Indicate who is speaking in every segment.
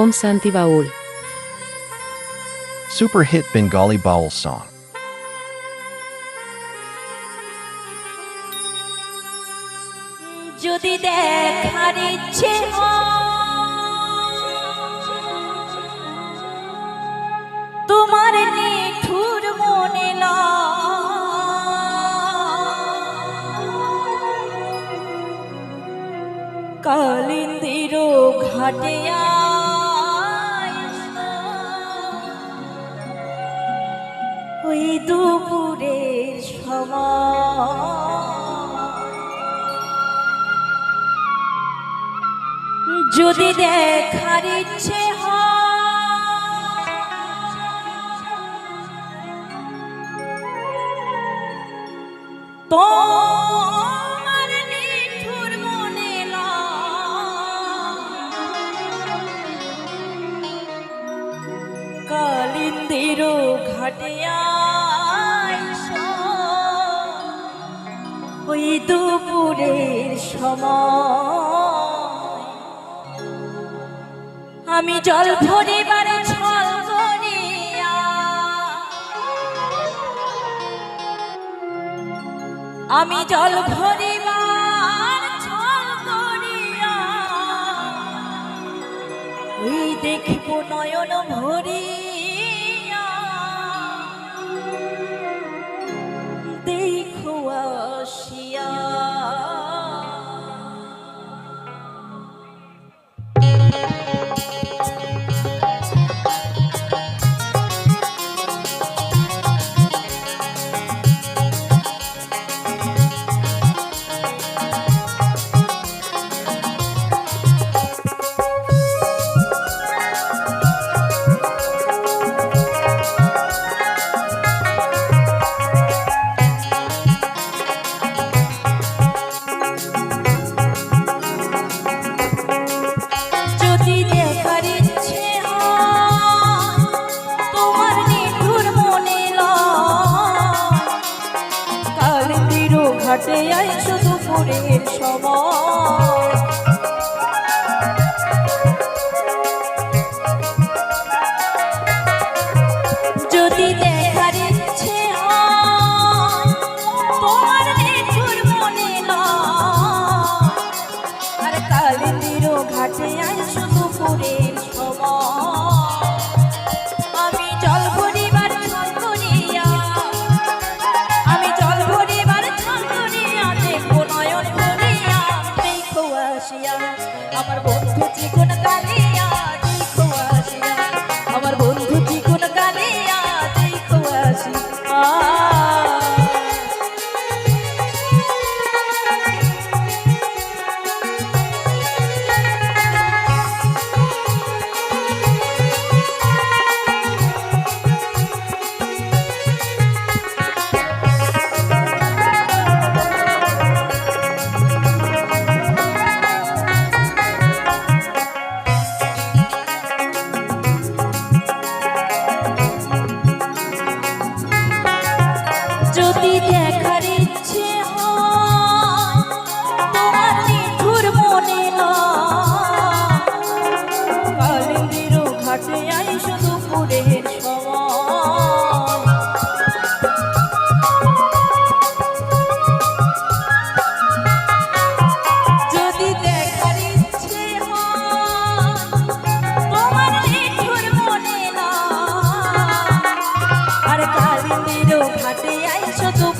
Speaker 1: Om Santi Baul.
Speaker 2: Super hit Bengali Baul song.
Speaker 3: যদি দেখার ইচ্ছে হয়, তোমার নিঠুর মনে কালিন্দির ঘাটে ওই দুপুরের সময়। যদি দেখার ইচ্ছে হয়, তোমার ওই দুপুরের সময়। আমি জল ভরিবার ছল করিয়া আমি জল ভরিবার ছল করিয়া ওই দেখিব নয়ন ভরিয়া শুধু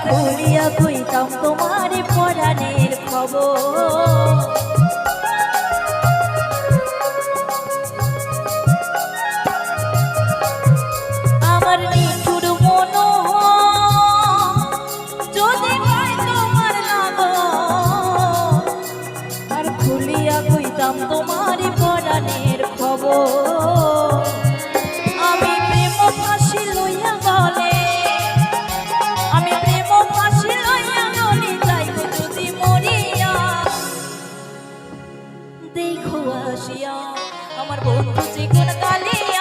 Speaker 3: খুলিয়া কইতাম তোমার পরাণের খবর। আমার বন্ধু কোন কালে